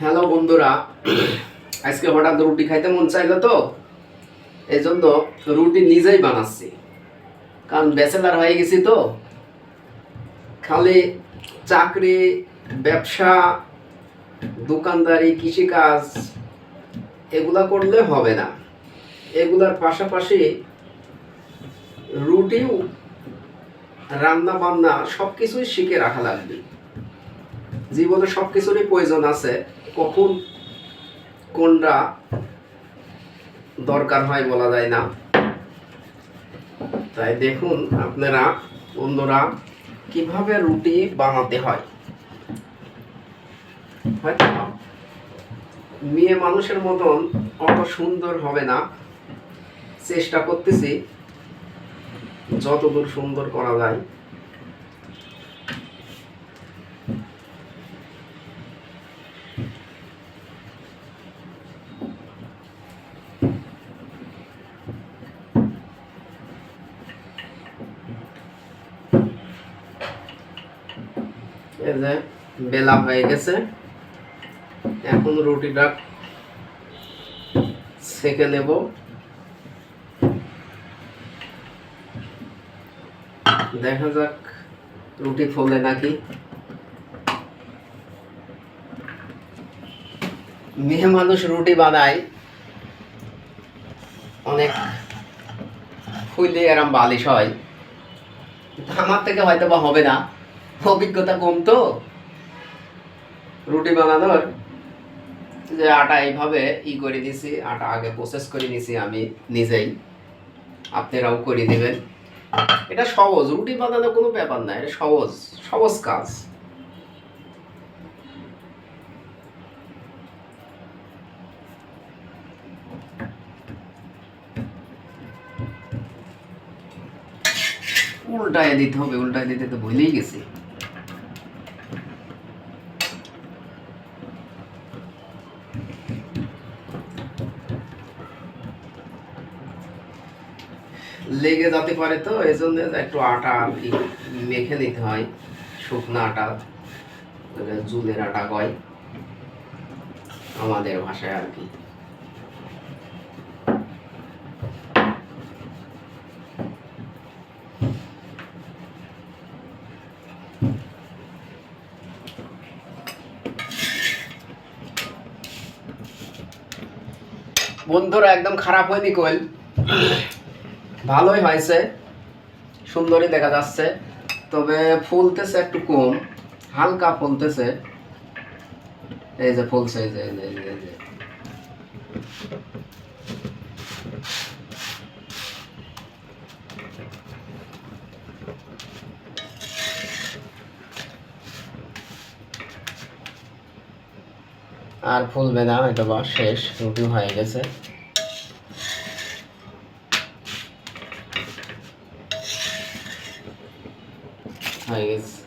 Hello বন্ধুরা, আজকে হঠাৎ রুটি খাইতে মন চাইলো তো এই জন্য রুটি নিজেই বানাচ্ছি। কারণ ব্যাচেলার হয়ে গেছি তো, খালি চাকরি, ব্যবসা, দোকানদারি, কৃষিকাজ, এগুলা করলে হবে না। এগুলার পাশাপাশি রুটিও রান্না বান্না সব কিছুই শিখে রাখা লাগবে। জীবনে সব কিছুরই প্রয়োজন আছে। কখন কোনটা দরকার হয় বলা যায় না। তাই দেখুন আপনারা, বন্ধুরা, কীভাবে রুটি বানাতে হয়। মেয়ে মানুষের মতন অত সুন্দর হবে না। চেষ্টা করতেছি, যতদূর সুন্দর করা যায়। যে বেলা হয়ে গেছে। এখন রুটিটা সেকে নেব। দেখা যাক রুটি ফোলে নাকি। মেয়ে মানুষ রুটি বানায়। অনেক ফুলে এরম বালিশ হয়। আমার থেকে হয়তো বা হবে না। অভিজ্ঞতা কম তো। রুটি বানানোর যে আটা এইভাবে ই করে দিছি, আটা আগে প্রসেস করে নিছি আমি নিজেই। আপনারাও করে দিবেন। এটা সহজ, রুটি বানানো কোনো ব্যাপার না, এটা সহজ সহজ কাজ। উল্টায় দিতে হবে, উল্টায় দিতে তো ভুলেই গেছি। লেগে যেতে পারে তো এই জন্য একটু আটা আর কি মেখে নিতে হয়। শুকনো আটা জুলের আটা কয় আমাদের ভাষায় আর কি। বন্ধুরা, একদম খারাপ হয়নি কোয়েল? ভালোই হয়েছে সুন্দরই দেখা যাচ্ছে তবে ফুলতেছে একটু কম হালকা ফুলতেছে। এই যে ফুলছে এই যে এই যে, এই যে, আর ফুলবে না এটা বা শেষ রুটি হয়ে গেছে। হয়ে গেছে